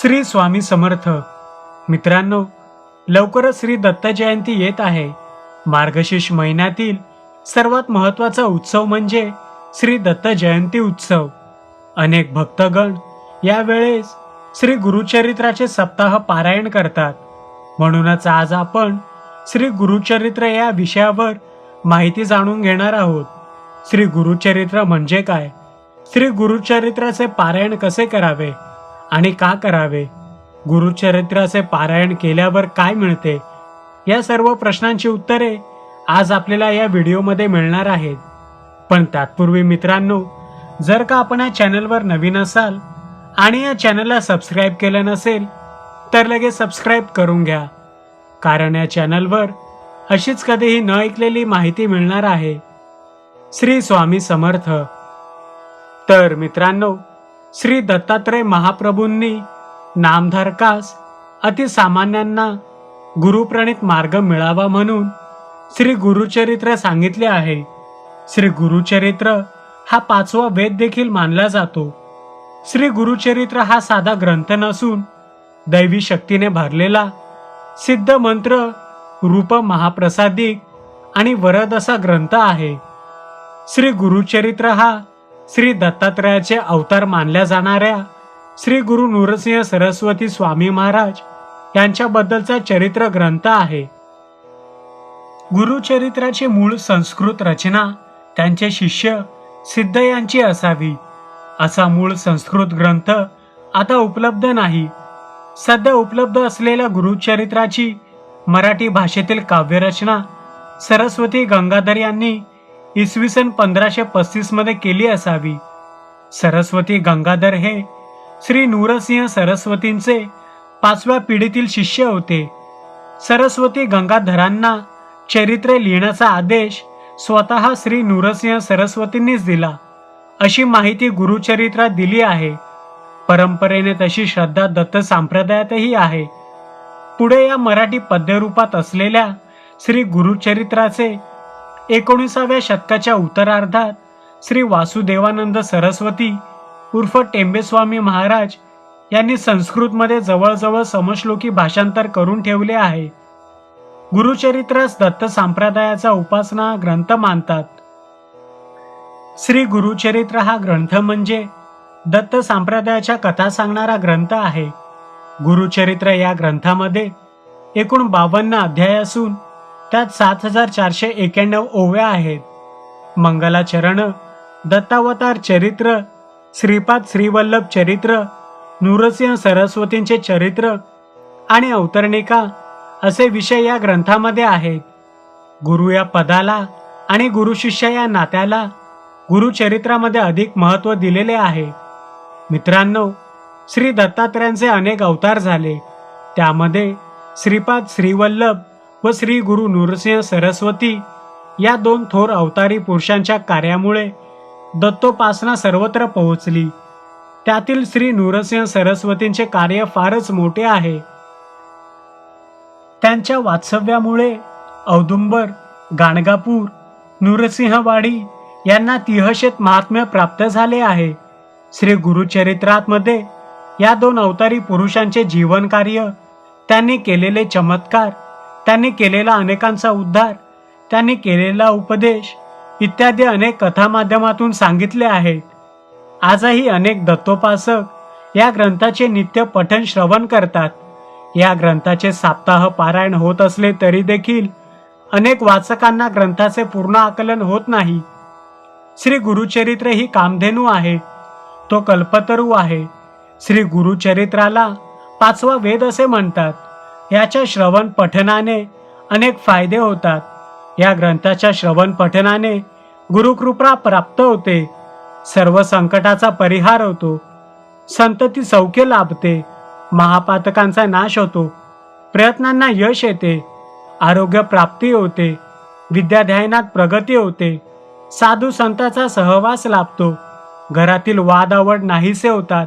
श्री स्वामी समर्थ. मित्रांनो लवकरच श्री दत्त जयंती येत आहे. मार्गशीर्ष महिन्यातील सर्वात महत्त्वाचा उत्सव म्हणजे श्री दत्त जयंती उत्सव. अनेक भक्तगण यावेळेस श्री गुरुचरित्राचे सप्ताह पारायण करतात. म्हणूनच आज आपण श्री गुरुचरित्र या विषयावर माहिती जाणून घेणार आहोत. श्री गुरुचरित्र म्हणजे काय? श्री गुरुचरित्राचे पारायण कसे करावे? आणि का करावे? गुरुचरित्राचे पारायण केल्यावर काय मिळते? या सर्व प्रश्नांची उत्तरे आज आपल्याला या व्हिडिओमध्ये मिळणार आहेत. पण तत्पूर्वी मित्रांनो जर का आपण या चॅनलवर नवीन असाल आणि या चॅनलला सबस्क्राईब केलं नसेल तर लगेच सबस्क्राईब करून घ्या. कारण या चॅनलवर अशीच कधीही न ऐकलेली माहिती मिळणार आहे. श्री स्वामी समर्थ. तर मित्रांनो श्री दत्तात्रय महाप्रभूंनी नामधारकास अतिसामान्यांना गुरुप्रणित मार्ग मिळावा म्हणून श्री गुरुचरित्र सांगितले आहे. श्री गुरुचरित्र हा पाचवा वेद देखील मानला जातो. श्री गुरुचरित्र हा साधा ग्रंथ नसून दैवी शक्तीने भरलेला सिद्ध मंत्र रूप महाप्रसादिक आणि वरद असा ग्रंथ आहे. श्री गुरुचरित्र हा श्री दत्तात्रयाचे अवतार मानल्या जाणाऱ्या श्री गुरु नृसिंह सरस्वती स्वामी महाराज यांच्याबद्दलचा चरित्र ग्रंथ आहे. गुरुचरित्राची मूळ संस्कृत रचना त्यांचे शिष्य सिद्ध यांची असावी असा मूळ संस्कृत ग्रंथ आता उपलब्ध नाही. सध्या उपलब्ध असलेल्या गुरुचरित्राची मराठी भाषेतील काव्यरचना सरस्वती गंगाधर यांनी इसवी सन पंधराशे पस्तीसमध्ये केली असावी. सरस्वती गंगाधर हे श्री नूरसिंह सरस्वतींचे पाचव्या पिढीतील शिष्य होते. सरस्वती गंगाधरांना चरित्रे लिहिण्याचा आदेश स्वतः श्री नूरसिंह सरस्वतींनीच दिला. अशी माहिती गुरुचरित्रात दिली आहे. परंपरेने तशी श्रद्धा दत्त संप्रदायातही आहे. पुढे या मराठी पद्यरूपात असलेल्या श्री गुरुचरित्राचे एकोणीसाव्या शतकाच्या उत्तरार्धात श्री वासुदेवानंद सरस्वती उर्फ टेंबेस्वामी महाराज यांनी संस्कृतमध्ये जवळजवळ समश्लोकी भाषांतर करून ठेवले आहे. गुरुचरित्रास दत्त संप्रदायाचा उपासना ग्रंथ मानतात. श्री गुरुचरित्र हा ग्रंथ म्हणजे दत्त संप्रदायाच्या कथा सांगणारा ग्रंथ आहे. गुरुचरित्र या ग्रंथामध्ये एकूण बावन्न अध्याय असून त्यात सात हजार चारशे एक्याण्णव ओव्या आहेत. मंगलाचरण दत्तावतार चरित्र श्रीपाद श्रीवल्लभ चरित्र नृसिंह सरस्वतींचे चरित्र आणि अवतरणिका असे विषय या ग्रंथामध्ये आहेत. गुरु या पदाला आणि गुरुशिष्य या नात्याला गुरुचरित्रामध्ये अधिक महत्त्व दिलेले आहे. मित्रांनो श्री दत्तात्रयांचे अनेक अवतार झाले. त्यामध्ये श्रीपाद श्रीवल्लभ व श्री गुरु नृसिंह सरस्वती या दोन थोर अवतारी पुरुषांच्या कार्यामुळे दत्तोपासना सर्वत्र पोहोचली. त्यातील श्री नृसिंह सरस्वतींचे कार्य फारच मोठे आहे. त्यांच्या वात्सव्यामुळे औदुंबर गाणगापूर नृसिंहवाडी यांना तिहशेत महात्म्य प्राप्त झाले आहे. श्री गुरुचरित्रामध्ये या दोन अवतारी पुरुषांचे जीवनकार्य त्यांनी केलेले चमत्कार त्यांनी केलेला अनेकांचा उद्धार त्यांनी केलेला उपदेश इत्यादी अनेक कथा माध्यमातून सांगितले आहेत. आजही अनेक दत्तोपासक या ग्रंथाचे नित्य पठण श्रवण करतात. या ग्रंथाचे साप्ताह पारायण होत असले तरी देखील अनेक वाचकांना ग्रंथाचे पूर्ण आकलन होत नाही. श्री गुरुचरित्र ही कामधेनू आहे. तो कल्पतरू आहे. श्री गुरुचरित्राला पाचवा वेद असे म्हणतात. याच्या श्रवण पठनाने अनेक फायदे होतात. या ग्रंथाच्या श्रवण पठनाने गुरुकृपा प्राप्त होते. सर्व संकटाचा परिहार होतो. संतती सौख्य लाभते. महापातकांचा नाश होतो. प्रयत्नांना यश येते. आरोग्य प्राप्ती होते. विद्याध्ययनात प्रगती होते. साधू संताचा सहवास लाभतो. घरातील वादावड नाहीसे होतात.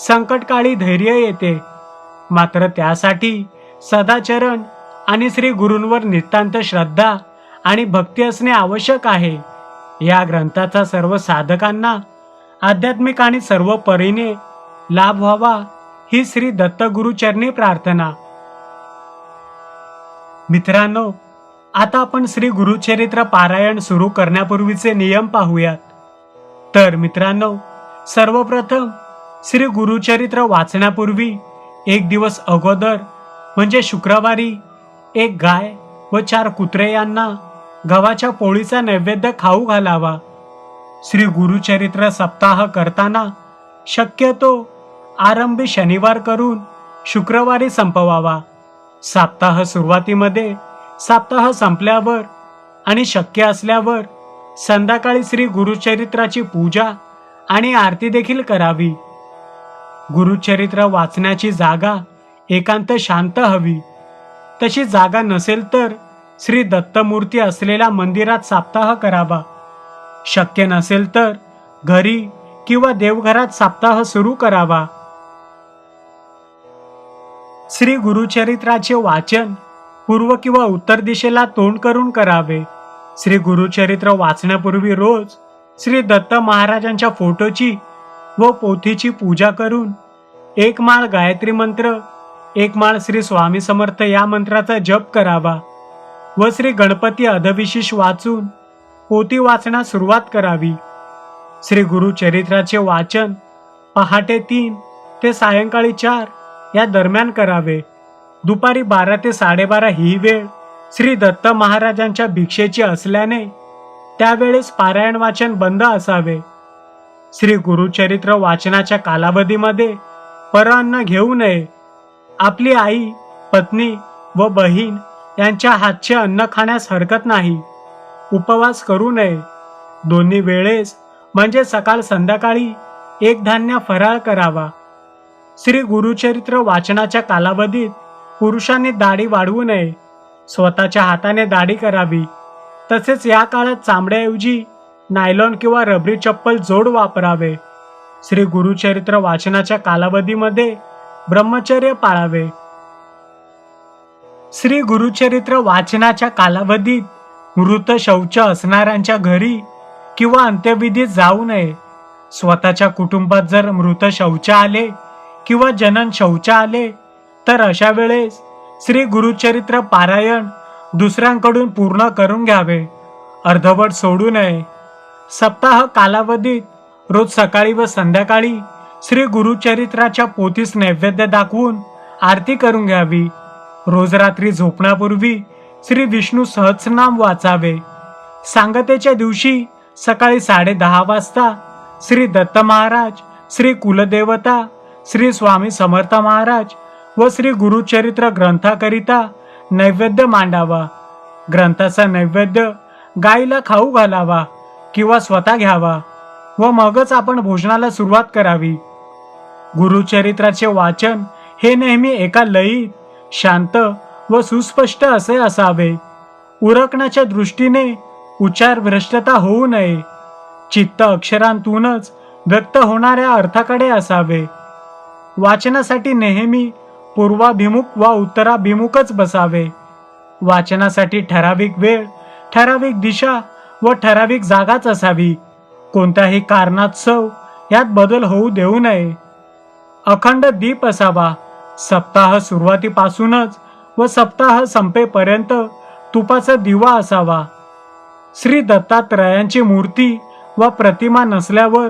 संकटकाळी धैर्य येते. मात्र त्यासाठी सदाचरण आणि श्री गुरूंवर नितांत श्रद्धा आणि भक्ती असणे आवश्यक आहे. या ग्रंथाचा सर्व साधकांना आध्यात्मिक आणि सर्व परीने लाभ व्हावा ही श्री दत्तगुरुचरणी प्रार्थना. मित्रांनो आता आपण श्री गुरुचरित्र पारायण सुरू करण्यापूर्वीचे नियम पाहूयात. तर मित्रांनो सर्वप्रथम श्री गुरुचरित्र वाचण्यापूर्वी एक दिवस अगोदर म्हणजे शुक्रवारी एक गाय व चार कुत्रे यांना गव्हाच्या पोळीचा नैवेद्य खाऊ घालावा. श्री गुरुचरित्र सप्ताह करताना शक्यतो आरंभी शनिवार करून शुक्रवारी संपवावा. सप्ताह सुरुवातीमध्ये सप्ताह संपल्यावर आणि शक्य असल्यावर संध्याकाळी श्री गुरुचरित्राची पूजा आणि आरती देखील करावी. गुरुचरित्र वाचण्याची जागा एकांत शांत हवी. तशी जागा नसेल तर श्री दत्तमूर्ती असलेल्या मंदिरात साप्ताह करावा. शक्य नसेल तर घरी किंवा देवघरात साप्ताह सुरू करावा. श्री गुरुचरित्राचे वाचन पूर्व किंवा उत्तर दिशेला तोंड करून करावे. श्री गुरुचरित्र वाचण्यापूर्वी रोज श्री दत्त महाराजांच्या फोटोची व पोथीची पूजा करून एक माळ गायत्री मंत्र एक माळ श्री स्वामी समर्थ या मंत्राचा जप करावा व श्री गणपती अधविशेष वाचून पोती वाचण्यास सुरुवात करावी. श्री गुरुचरित्राचे वाचन पहाटे तीन ते सायंकाळी चार या दरम्यान करावे. दुपारी बारा ते साडेबारा ही वेळ श्री दत्त महाराजांच्या भिक्षेची असल्याने त्यावेळेस पारायण वाचन बंद असावे. श्री गुरुचरित्र वाचनाच्या कालावधीमध्ये परअन्न घेऊ नये. आपली आई पत्नी व बहीण यांच्या हातचे अन्न खाण्यास हरकत नाही. उपवास करू नये. दोन्ही वेळेस म्हणजे सकाळ संध्याकाळी एक धान्य फराळ करावा. श्री गुरुचरित्र वाचनाच्या कालावधीत पुरुषांनी दाढी वाढवू नये. स्वतःच्या हाताने दाढी करावी. तसेच या काळात चामड्याऐवजी नायलॉन किंवा रबरी चप्पल जोड वापरावे. श्री गुरुचरित्र वाचनाच्या कालावधीमध्ये ब्रह्मचर्य पाळावे. श्री गुरुचरित्र वाचनाच्या कालावधीत मृत शौच असणाऱ्यांच्या घरी किंवा अंत्यविधीत जाऊ नये. स्वतःच्या कुटुंबात जर मृत शौच आले किंवा जनन शौच आले तर अशा वेळेस श्री गुरुचरित्र पारायण दुसऱ्यांकडून पूर्ण करून घ्यावे. अर्धवट सोडू नये. सप्ताह कालावधीत रोज सकाळी व संध्याकाळी श्री गुरुचरित्राच्या पोतीस नैवेद्य दाखवून आरती करून घ्यावी. रोज रात्री झोपण्यापूर्वी श्री विष्णू सहस्रनाम वाचावे. सांगतेच्या दिवशी सकाळी साडे दहा वाजता श्री दत्त महाराज श्री कुलदेवता श्री स्वामी समर्थ महाराज व श्री गुरुचरित्र ग्रंथाकरिता नैवेद्य मांडावा. ग्रंथाचा नैवेद्य गाईला खाऊ घालावा किंवा स्वतः घ्यावा व मगच आपण भोजनाला सुरुवात करावी. गुरुचरित्राचे वाचन हे नेहमी एका लयीत शांत व सुस्पष्ट असे असावे. उरकण्याच्या दृष्टीने उच्चार भ्रष्टता होऊ नये. चित्त अक्षरांतूनच व्यक्त होणाऱ्या अर्थाकडे असावे. वाचनासाठी नेहमी पूर्वाभिमुख वा उत्तराभिमुखच बसावे. वाचनासाठी ठराविक वेळ ठराविक दिशा व ठराविक जागाच असावी. कोणत्याही कारणात सव यात बदल होऊ देऊ नये. अखंड दीप असावा. सप्ताह सुरुवातीपासूनच व सप्ताह संपेपर्यंत तुपाचा दिवा असावा. श्री दत्तात्रयांची मूर्ती व प्रतिमा नसल्यावर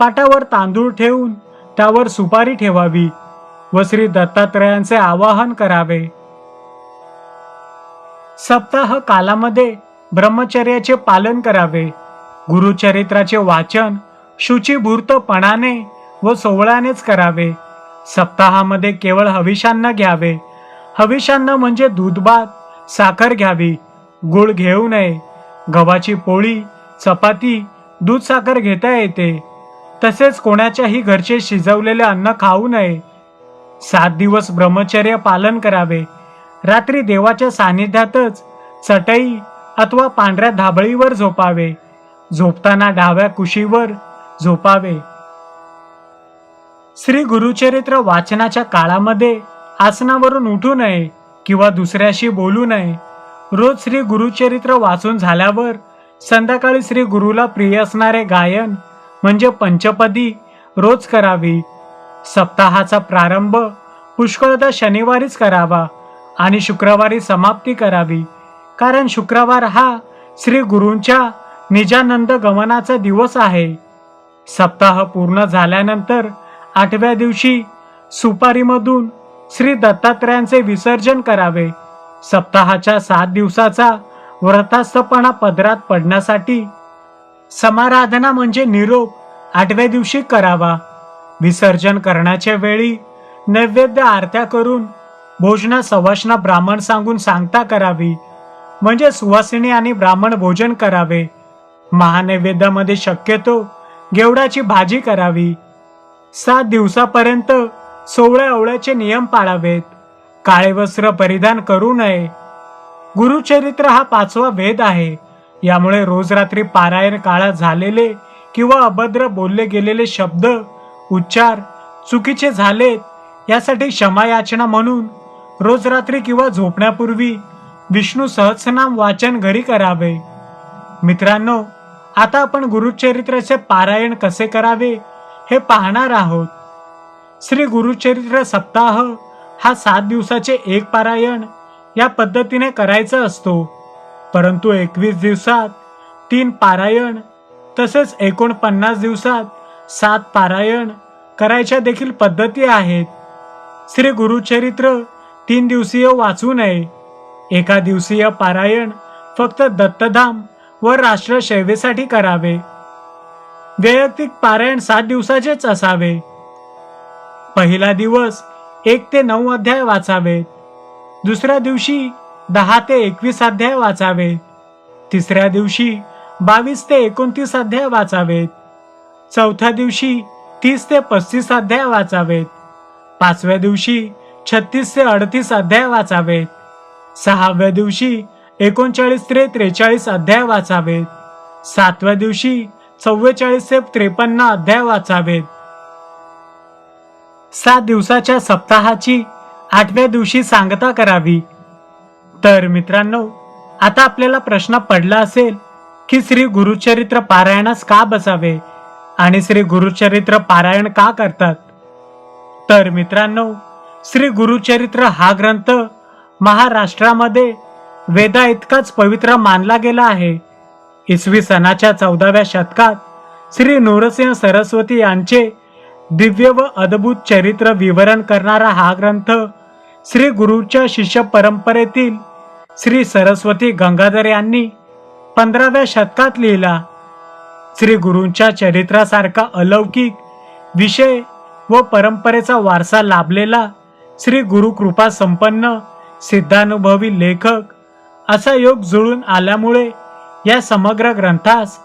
पाटावर तांदूळ ठेवून त्यावर सुपारी ठेवावी व श्री दत्तात्रयांचे आवाहन करावे. सप्ताह कालामध्ये ब्रह्मचर्याचे पालन करावे. गुरुचरित्राचे वाचन शुचिभूर्तपणाने व सोवळ्यानेच करावे. सप्ताहामध्ये केवळ हविषान्न घ्यावे. हविषान्न म्हणजे दूधभात साखर घ्यावी गुळ घेऊ नये. गव्हाची पोळी चपाती दूध साखर घेता येते. तसेच कोणाच्याही घरचे शिजवलेले अन्न खाऊ नये. सात दिवस ब्रह्मचर्य पालन करावे. रात्री देवाच्या सानिध्यातच चटई अथवा पांढऱ्या धाबळीवर झोपावे. झोपताना डाव्या कुशीवर झोपावे. श्री गुरुचरित्र वाचनाच्या काळामध्ये आसनावरून उठू नये किंवा दुसऱ्याशी बोलू नये. रोज श्री गुरुचरित्र वाचून झाल्यावर संध्याकाळी श्री गुरुला प्रिय असणारे गायन म्हणजे पंचपदी रोज करावी. सप्ताहाचा प्रारंभ पुष्कळदा शनिवारीच करावा आणि शुक्रवारी समाप्ती करावी. कारण शुक्रवार हा श्री गुरूंच्या निजानंद गमनाचा दिवस आहे. सप्ताह पूर्ण झाल्यानंतर आठव्या दिवशी सुपारीमधून श्री दत्तात्रयांचे विसर्जन करावे. सप्ताहाच्या सात दिवसाचा व्रतास्थपणा पदरात पडण्यासाठी समाराधना म्हणजे निरोप आठव्या दिवशी करावा. विसर्जन करण्याच्या वेळी नैवेद्य आरत्या करून भोजना सवासना ब्राह्मण सांगून सांगता करावी. म्हणजे सुवासिनी आणि ब्राह्मण भोजन करावे. महानैवेद्यामध्ये शक्यतो गेवडाची भाजी करावी. सात दिवसापर्यंत सोवळ्या ओवळ्याचे नियम पाळावेत. काळे वस्त्र परिधान करू नये. गुरुचरित्र हा पाचवा वेद आहे. यामुळे रोज रात्री पारायण काळात झालेले किंवा अभद्र बोलले गेलेले शब्द उच्चार चुकीचे झालेत यासाठी क्षमायाचना म्हणून रोज रात्री किंवा झोपण्यापूर्वी विष्णू सहस्रनाम वाचन घरी करावे. मित्रांनो आता आपण गुरुचरित्राचे पारायण कसे करावे हे पाहणार आहोत. श्री गुरुचरित्र सप्ताह हा सात दिवसाचे एक पारायण या पद्धतीने करायचा असतो. परंतु एकवीस दिवसात तीन पारायण तसेच एकोणपन्नास दिवसात सात पारायण करायच्या देखील पद्धती आहेत. श्री गुरुचरित्र तीन दिवसीय वाचू नये. एका दिवसीय पारायण फक्त दत्तधाम व राष्ट्रसेवेसाठी करावे. वैयक्तिक पारायण सात दिवसाचेच असावे. पहिला दिवस एक ते नऊ अध्याय वाचावे. दुसऱ्या दिवशी दहा ते एकवीस अध्याय वाचावे. तिसऱ्या दिवशी बावीस ते एकोणतीस अध्याय वाचावेत चौथ्या दिवशी तीस ते पस्तीस अध्याय वाचावेत पाचव्या दिवशी छत्तीस ते अडतीस अध्याय वाचावेत सहाव्या दिवशी एकोणचाळीस ते त्रेचाळीस अध्याय वाचावेत सातव्या दिवशी चव्वेचाळीस ते त्रेपन्न अध्याय वाचावेत. सात दिवसाच्या सप्ताहाची आठव्या दिवशी सांगता करावी. तर मित्रांनो आता आपल्याला प्रश्न पडला असेल की श्री गुरुचरित्र पारायणास का बसावे आणि श्री गुरुचरित्र पारायण का करतात? तर मित्रांनो श्री गुरुचरित्र हा ग्रंथ महाराष्ट्रामध्ये वेदा इतकाच पवित्र मानला गेला आहे इसवी सणाच्या चौदाव्या शतकात श्री नूरसिंह सरस्वती यांचे दिव्य व अद्भुत चरित्र विवरण करणारा हा ग्रंथ श्री गुरुच्या शिष्य परंपरेतील श्री सरस्वती गंगाधर यांनी पंधराव्या शतकात लिहिला. श्री गुरूंच्या चरित्रासारखा अलौकिक विषय व परंपरेचा वारसा लाभलेला श्री गुरु कृपा संपन्न सिद्धानुभवी लेखक असा योग जुळून आल्यामुळे या समग्र ग्रंथास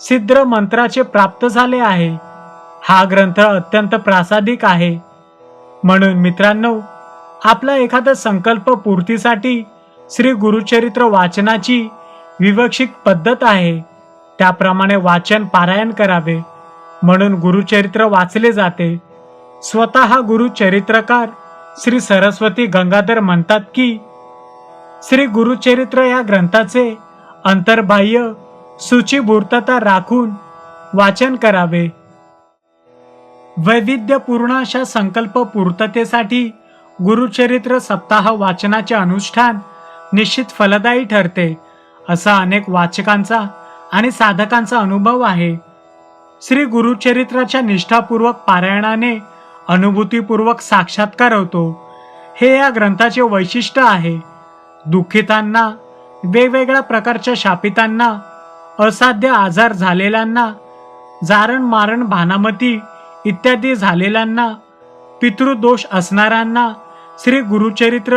सिद्ध मंत्राचे प्राप्त झाले आहे. हा ग्रंथ अत्यंत प्रासादिक आहे. म्हणून मित्रांनो आपला एखादा संकल्प पूर्तीसाठी श्री गुरुचरित्र वाचनाची विवक्षित पद्धत आहे. त्याप्रमाणे वाचन पारायण करावे. म्हणून गुरुचरित्र वाचले जाते. स्वतः गुरुचरित्रकार श्री सरस्वती गंगाधर म्हणतात की श्री गुरुचरित्र या ग्रंथाचे अंतर्बाह्य सूचीभूतता राखून वाचन करावे. वैविध्यपूर्ण अशा संकल्प पूर्ततेसाठी गुरुचरित्र सप्ताह वाचनाचे अनुष्ठान निश्चित फलदायी ठरते असा अनेक वाचकांचा आणि साधकांचा अनुभव आहे. श्री गुरुचरित्राच्या निष्ठापूर्वक पारायणाने अनुभूतीपूर्वक साक्षात्कार होतो. हे या ग्रंथाचे वैशिष्ट्य आहे. दुःखितांना वेगवेगळ्या प्रकारच्या शापितांना असाध्य आजार झालेल्यांना जारण मारण भानामती इत्यादी झालेल्यांना पितृदोष असणाऱ्यांना श्री गुरुचरित्र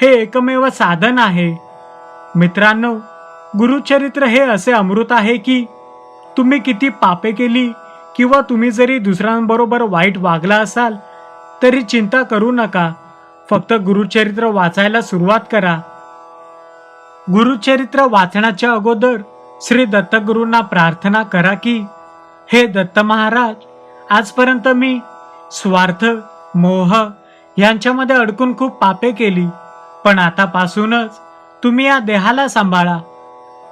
हे एकमेव साधन आहे. मित्रांनो गुरुचरित्र हे असे अमृत आहे की तुम्ही किती पापे केली किंवा तुम्ही जरी दुसऱ्यांबरोबर वाईट वागला असाल तरी चिंता करू नका. फक्त गुरुचरित्र वाचायला सुरुवात करा. गुरुचरित्र वाचण्याच्या अगोदर श्री दत्तगुरूंना प्रार्थना करा की हे दत्त महाराज आजपर्यंत मी स्वार्थ मोह यांच्यामध्ये अडकून खूप पापे केली पण आतापासूनच तुम्ही या देहाला सांभाळा.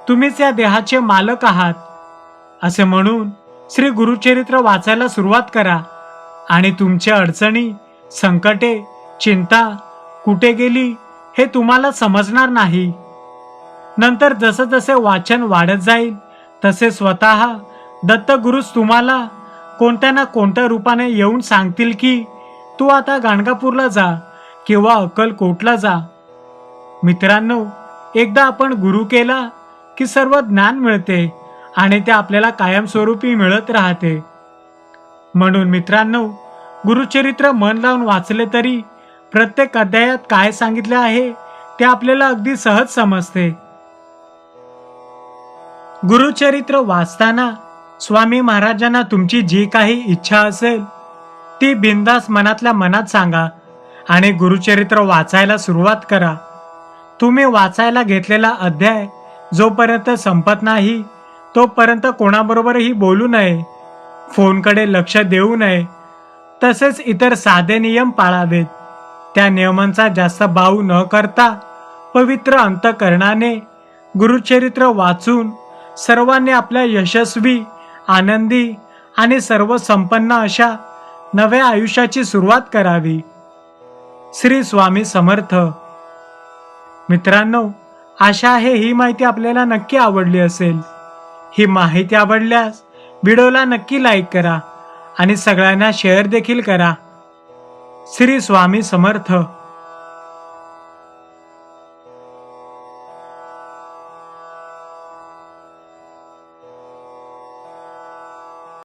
तुम्हीच या देहाचे मालक आहात. असे म्हणून श्री गुरुचरित्र वाचायला सुरुवात करा आणि तुमच्या अडचणी संकटे चिंता कुठे गेली हे तुम्हाला समजणार नाही. नंतर जसं जसे वाचन वाढत जाईल तसे स्वतः दत्तगुरुच तुम्हाला कोणत्या ना कोणत्या रूपाने येऊन सांगतील की तू आता गाणगापूरला जा किंवा अक्कलकोटला जा. मित्रांनो एकदा आपण गुरु केला की सर्व ज्ञान मिळते आणि ते आपल्याला कायमस्वरूपी मिळत राहते. म्हणून मित्रांनो गुरुचरित्र मन लावून वाचले तरी प्रत्येक अध्यायात काय सांगितले आहे ते आपल्याला अगदी सहज समजते. गुरुचरित्र वाचताना स्वामी महाराजांना तुमची जी काही इच्छा असेल ती बिंदास मनातल्या मनात सांगा आणि गुरुचरित्र वाचायला सुरुवात करा. तुम्ही वाचायला घेतलेला अध्याय जोपर्यंत संपत नाही तोपर्यंत कोणाबरोबरही बोलू नये फोनकडे लक्ष देऊ नये तसेच इतर साधे नियम पाळावेत. त्या नियमांचा जास्त बाऊ न करता पवित्र अंतकरणाने गुरुचरित्र वाचून सर्वांनी आपल्या यशस्वी आनंदी आणि सर्व संपन्न अशा नव्या आयुष्याची सुरुवात करावी. श्री स्वामी समर्थ. मित्रांनो आशा आहे ही माहिती आपल्याला नक्की आवडली असेल. ही माहिती आवडल्यास व्हिडिओला नक्की लाईक करा आणि सगळ्यांना शेअर देखील करा. श्री स्वामी समर्थ.